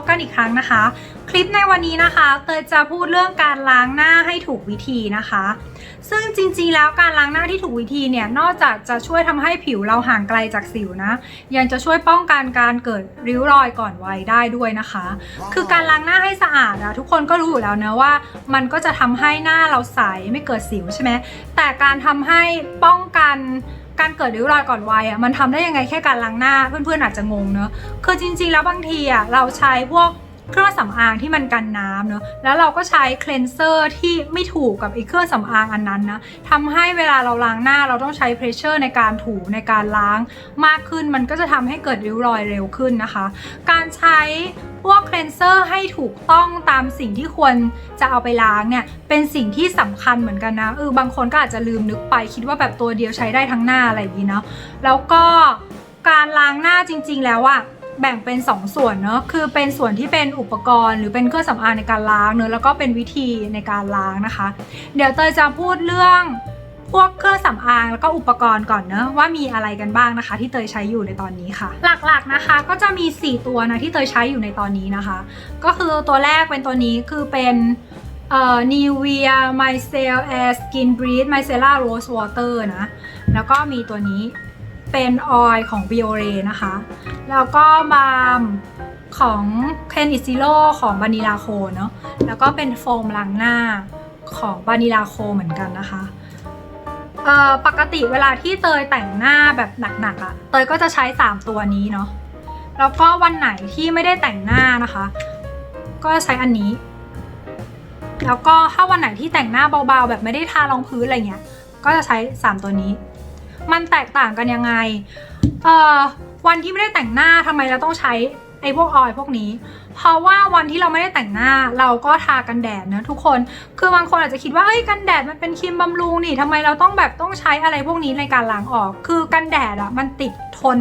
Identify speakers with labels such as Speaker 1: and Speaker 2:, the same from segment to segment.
Speaker 1: บกันอีกครั้งนะคะ คลิปในวันนี้นะคะ เตยจะพูดเรื่องการล้างหน้าให้ถูกวิธีนะคะ ซึ่งจริงๆ แล้วการล้างหน้าที่ถูกวิธีเนี่ยนอกจากจะช่วยทำให้ผิวเราห่างไกลจากสิวนะ ยังจะช่วยป้องกันการเกิดริ้วรอยก่อนวัยได้ด้วยนะคะ คือการล้างหน้าให้สะอาดอะทุกคนก็รู้อยู่แล้วนะว่า มันก็จะทำให้หน้าเราใสไม่เกิดสิวใช่ไหมแต่การทำให้ป้องกัน การเกิดริ้วรอยก่อนวัยอะมันทำได้ยังไงแค่การล้างหน้าเพื่อนๆอาจจะงงเนอะคือจริง ๆ แล้วบางทีอะเราใช้พวกเครื่องสำอางที่มันกันน้ำเนอะแล้วเราก็ใช้เคลนเซอร์ที่ไม่ถูกกับไอ้เครื่องสำอางอันนั้นนะทำให้เวลาเราล้างหน้าเราต้องใช้เพรสเชอร์ในการถูในการล้างมากขึ้น มันก็จะทำให้เกิดริ้วรอยเร็วขึ้นนะคะ การใช้ วกเคลนเซอร์ให้ถูกต้องตามสิ่งที่ควรจะเอาไปล้างเนี่ยเป็นสิ่งที่สำคัญเหมือนกันนะเออบางคนก็อาจจะลืมนึกไปคิดว่าแบบตัวเดียวใช้ได้ทั้งหน้าอะไรอย่างนี้เนาะแล้วก็การล้างหน้าจริง ๆ แล้วอะแบ่งเป็น 2 ส่วนเนาะคือเป็นส่วนที่เป็นอุปกรณ์หรือเป็นเครื่องสำอางในการล้างเนอะแล้วก็เป็นวิธีในการล้างนะคะ เดี๋ยวเตยจะพูดเรื่อง พวกเครื่องสำอางแล้วก็อุปกรณ์ก่อนเนอะว่ามีอะไรกันบ้างนะคะ ที่เตยใช้อยู่ในตอนนี้ค่ะ หลักๆนะคะก็จะมี 4 ตัวนะที่เตยใช้อยู่ในตอนนี้นะคะ ก็คือตัวแรกเป็นตัวนี้คือเป็นเอ่อ Nivea Micell Air Skin Breathe Micellar Rose Water นะ แล้วก็มีตัวนี้เป็นออยล์ของ Biore นะคะ แล้วก็บาล์มของ Ken i s i l o ของ Vanilla Co เนอะแล้วก็เป็นโฟมล้างหน้าของ Vanilla Co เหมือนกันนะคะ เอ่อปกติเวลาที่เตยแต่งหน้าแบบหนักๆอะ่ะ เตยก็จะใช้ 3 ตัวนี้เนาะ แล้วก็วันไหนที่ไม่ได้แต่งหน้านะคะ ก็ใช้อันนี้ แล้วก็ถ้าวันไหนที่แต่งหน้าเบาๆ แบบไม่ได้ทารองพื้นอะไรเงี้ย ก็จะใช้ 3 ตัวนี้ มันแตกต่างกันยังไง เอ่อวันที่ไม่ได้แต่งหน้าทำไมเราต้องใช้ อ้พวกออยพวกนี้ เพราะว่าวันที่เราไม่ได้แต่งหน้าเราก็ทากันแดดนะทุกคน คือบางคนอาจจะคิดว่าเอ้ยกันแดดมันเป็นครีมบำรุงนี่ทำไมเราต้องแบบต้องใช้อะไรพวกนี้ในการล้างออก คือกันแดดอะมันติดทน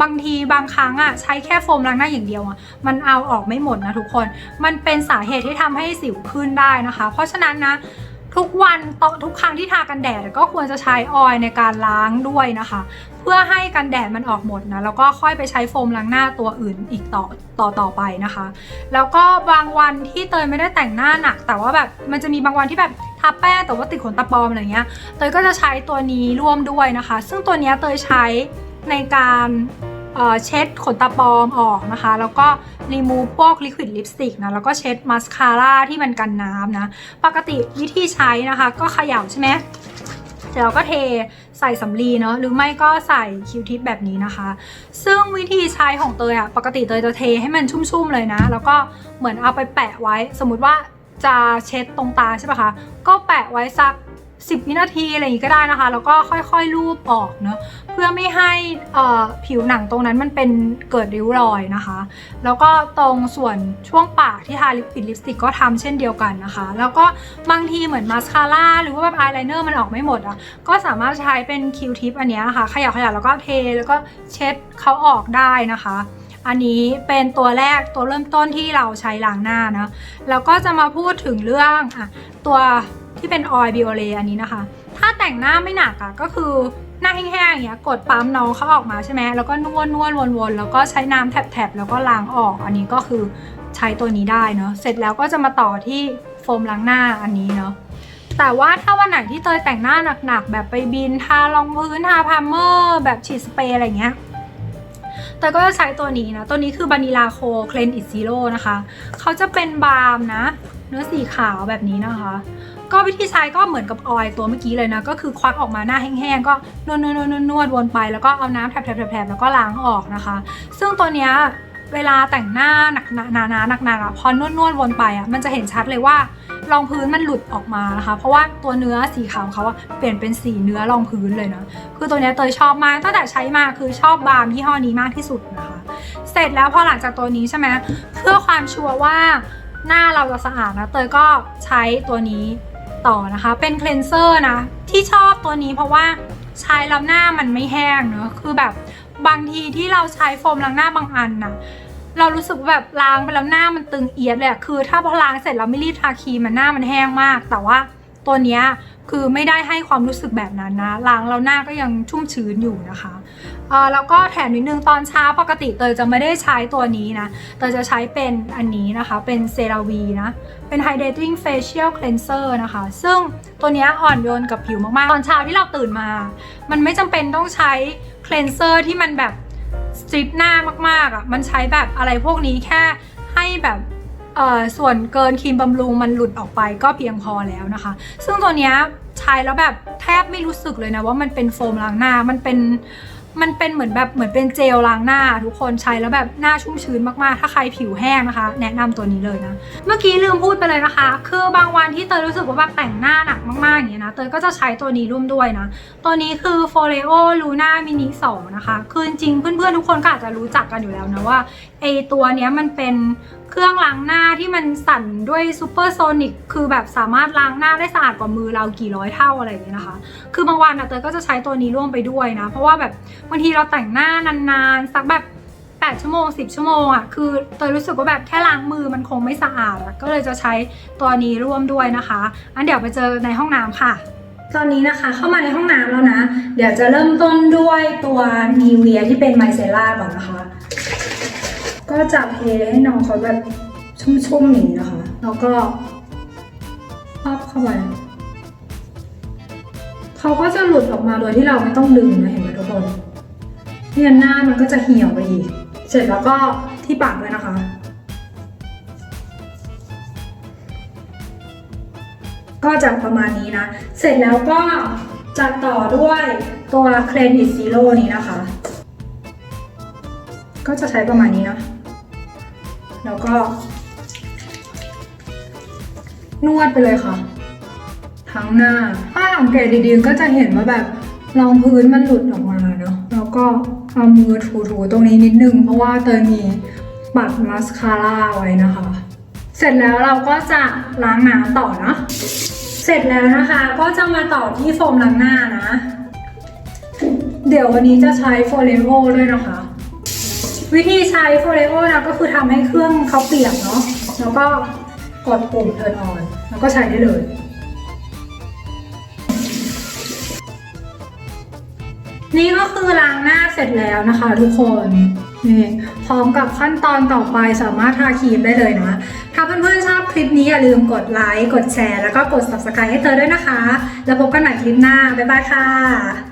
Speaker 1: บางทีบางครั้งอะใช้แค่โฟมล้างหน้าอย่างเดียวอะมันเอาออกไม่หมดนะทุกคน มันเป็นสาเหตุที่ทำให้สิวขึ้นได้นะคะ เพราะฉะนั้นนะ ทุกวันต่อทุกครั้งที่ทากันแดดก็ควรจะใช้ออยล์ในการล้างด้วยนะคะ เพื่อให้กันแดดมันออกหมดนะแล้วก็ค่อยไปใช้โฟมล้างหน้าตัวอื่นอีกต่อต่อต่อไปนะคะ แล้วก็บางวันที่เตยไม่ได้แต่งหน้าหนัก แต่ว่าแบบมันจะมีบางวันที่แบบทาแป้งแต่ว่าติดขนตาปลอมอะไรเงี้ยเตยก็จะใช้ตัวนี้ร่วมด้วยนะคะ ซึ่งตัวนี้เตยใช้ในการ เช็ดขนตาปลอมออกนะคะ แล้วก็รีมูฟพวกลิควิดลิปสติกนะแล้วก็เช็ดมาสคาร่าที่มันกันน้ำนะ ปกติวิธีใช้นะคะ ก็เขย่าใช่ไหมเสร็จแล้วก็เทใส่สำลีเนาะหรือไม่ก็ใส่คิวทิปแบบนี้นะคะ ซึ่งวิธีใช้ของเตยอะปกติเตยจะเทให้มันชุ่มๆเลยนะ แล้วก็เหมือนเอาไปแปะไว้ สมมติว่าจะเช็ดตรงตาใช่ปะคะ ก็แปะไว้สัก 10 วินาทีอะไรอย่างนี้ก็ได้นะคะ แล้วก็ค่อยๆลูบออกเนาะเพื่อไม่ให้ผิวหนังตรงนั้นมันเป็นเกิดริ้วรอยนะคะ แล้วก็ตรงส่วนช่วงปากที่ทาลิปปิดลิปสติกก็ทำเช่นเดียวกันนะคะ แล้วก็บางทีเหมือนมาสคาร่าหรือว่าแบบอายไลเนอร์มันออกไม่หมดอะก็สามารถใช้เป็นคิวทิปอันนี้ค่ะขยับขยับแล้วก็เทแล้วก็เช็ดเขาออกได้นะคะอันนี้เป็นตัวแรกตัวเริ่มต้นที่เราใช้ล้างหน้านะแล้วก็จะมาพูดถึงเรื่องอะตัว ที่เป็นออยล์บิโอเลอันนี้นะคะ ถ้าแต่งหน้าไม่หนักอะก็คือหน้าแห้งๆอย่างเงี้ยกดปั๊มน้องเขาออกมาใช่ไหมแล้วก็นวดนวดวนๆแล้วก็ใช้น้ำแถบๆแล้วก็ล้างออก อันนี้ก็คือใช้ตัวนี้ได้เนาะเสร็จแล้วก็จะมาต่อที่โฟมล้างหน้าอันนี้เนาะแต่ว่าถ้าวันไหนที่เตยแต่งหน้าหนักๆแบบไปบินทารองพื้นทาพามเมอร์แบบฉีดสเปรย์อะไรเงี้ย เตยก็จะใช้ตัวนี้นะ ตัวนี้คือบานิลาโคเคลนอิซิโร่นะคะ เขาจะเป็นบาล์มนะ เนื้อสีขาวแบบนี้นะคะ ก็วิธีใช้ก็เหมือนกับออยตัวเมื่อกี้เลยนะ ก็คือควักออกมาหน้าแห้งๆ ก็นวดนวดนวดนวดนวนไป แล้วก็เอาน้ำแถบแถบแถบแถบแล้วก็ล้างออกนะคะ ซึ่งตัวเนี้ยเวลาแต่งหน้าหนักหนาหนาหนักหนักอะพอนวดนวดวนไปอะมันจะเห็นชัดเลยว่า รองพื้นมันหลุดออกมานะคะ เพราะว่าตัวเนื้อสีขาวของเขาอะเปลี่ยนเป็นสีเนื้อรองพื้นเลยนะ คือตัวนี้เตยชอบมากตั้งแต่ใช้มาคือชอบบาล์มยี่ห้อนี้มากที่สุดนะคะ เสร็จแล้วพอหลังจากตัวนี้ใช่ไหมเพื่อความชัวร์ว่าหน้าเราจะสะอาดนะเตยก็ใช้ตัวนี้ต่อนะคะ เป็นเคลนเซอร์นะ ที่ชอบตัวนี้เพราะว่าใช้แล้วหน้ามันไม่แห้งเนอะคือแบบบางทีที่เราใช้โฟมล้างหน้าบางอันนะ เรารู้สึกแบบล้างไปแล้วหน้ามันตึงเอียดเลยอะคือ ถ้าพอล้างเสร็จแล้วไม่รีบทาครีมมันหน้ามันแห้งมาก แต่ว่าตัวเนี้ยคือไม่ได้ให้ความรู้สึกแบบนั้นนะล้างแล้วหน้าก็ยังชุ่มชื้นอยู่นะคะเอ่อแล้วก็แถมนิดนึงตอนเช้าปกติเตยจะไม่ได้ใช้ตัวนี้นะเตยจะใช้เป็นอันนี้นะคะ เป็นเซราวีนะ เป็น Hydrating Facial Cleanser นะคะ ซึ่งตัวนี้อ่อนโยนกับผิวมากๆ ตอนเช้าที่เราตื่นมา มันไม่จำเป็นต้องใช้ cleanser ที่มันแบบ สตริปหน้ามากๆอะมันใช้แบบอะไรพวกนี้แค่ให้แบบเอ่อส่วนเกินครีมบำรุงมันหลุดออกไปก็เพียงพอแล้วนะคะ ซึ่งตัวเนี้ยใช้แล้วแบบแทบไม่รู้สึกเลยนะว่ามันเป็นโฟมล้างหน้ามันเป็น มันเป็นเหมือนแบบเหมือนเป็นเจลล้างหน้า ทุกคนใช้แล้วแบบหน้าชุ่มชื้นมากๆ ถ้าใครผิวแห้งนะคะ แนะนำตัวนี้เลยนะ เมื่อกี้ลืมพูดไปเลยนะคะ คือบางวันที่เตยรู้สึกว่าแบบแต่งหน้าหนักมากๆอย่างเงี้ยนะ เตยก็จะใช้ตัวนี้ร่วมด้วยนะ ตัวนี้คือ Foreo Luna Mini 2 นะคะ คือจริงเพื่อนๆทุกคนก็อาจจะรู้จักกันอยู่แล้วนะว่าไอตัวเนี้ยมันเป็น เครื่องล้างหน้าที่มันสั่นด้วยซูเปอร์โซนิกคือแบบสามารถล้างหน้าได้สะอาดกว่ามือเรากี่ร้อยเท่าอะไรอย่างเงี้ยนะคะ คือบางวันอะเตยก็จะใช้ตัวนี้ร่วมไปด้วยนะ เพราะว่าแบบบางทีเราแต่งหน้านานๆสักแบบ8ชั่วโมง 10 ชั่วโมงอะคือเตยรู้สึกว่าแบบแค่ล้างมือมันคงไม่สะอาดก็เลยจะใช้ตัวนี้ร่วมด้วยนะคะอันเดี๋ยวไปเจอในห้องน้ำค่ะ ตอนนี้นะคะเข้ามาในห้องน้ำแล้วนะ เดี๋ยวจะเริ่มต้นด้วยตัวนีเวียที่เป็นไมเซล่าก่อนนะคะ ก็จะเทให้น้องเขาแบบชุ่มๆอย่างนี้นะคะ แล้วก็ปั๊บเข้าไปเขาก็จะหลุดออกมาโดยที่เราไม่ต้องดึงนะเห็นไหมทุกคนเนี่ยหน้ามันก็จะเหี่ยวไปอีก เสร็จแล้วก็ที่ปากด้วยนะคะ ก็จะประมาณนี้นะ เสร็จแล้วก็จะต่อด้วยตัวเคลนอิซีโร่นี้นะคะ ก็จะใช้ประมาณนี้นะ แล้วก็ นวดไปเลยค่ะ ทั้งหน้า ถ้าสังเกตดีๆก็จะเห็นว่าแบบรองพื้นมันหลุดออกมาเนาะแล้วก็เอามือถูๆตรงนี้นิดนึง เพราะว่าเตยมีปัดมาสคาร่าไว้นะคะ เสร็จแล้วเราก็จะล้างน้ำต่อนะ เสร็จแล้วนะคะ ก็จะมาต่อที่โฟมล้างหน้านะ เดี๋ยววันนี้จะใช้โฟเลโอด้วยนะคะ วิธีใช้โฟเลโอนะก็คือทำให้เครื่องเขาเปียกเนาะแล้วก็กดปุ่ม turn on แล้วก็ใช้ได้เลยนี่ก็คือล้างหน้าเสร็จแล้วนะคะทุกคนนี่พร้อมกับขั้นตอนต่อไปสามารถทาครีมได้เลยนะ ถ้าเพื่อนๆชอบคลิปนี้อย่าลืมกดไลค์ กดแชร์ แล้วก็กด subscribe ให้เธอด้วยนะคะ แล้วพบกันใหม่คลิปหน้า บ๊ายบายค่ะ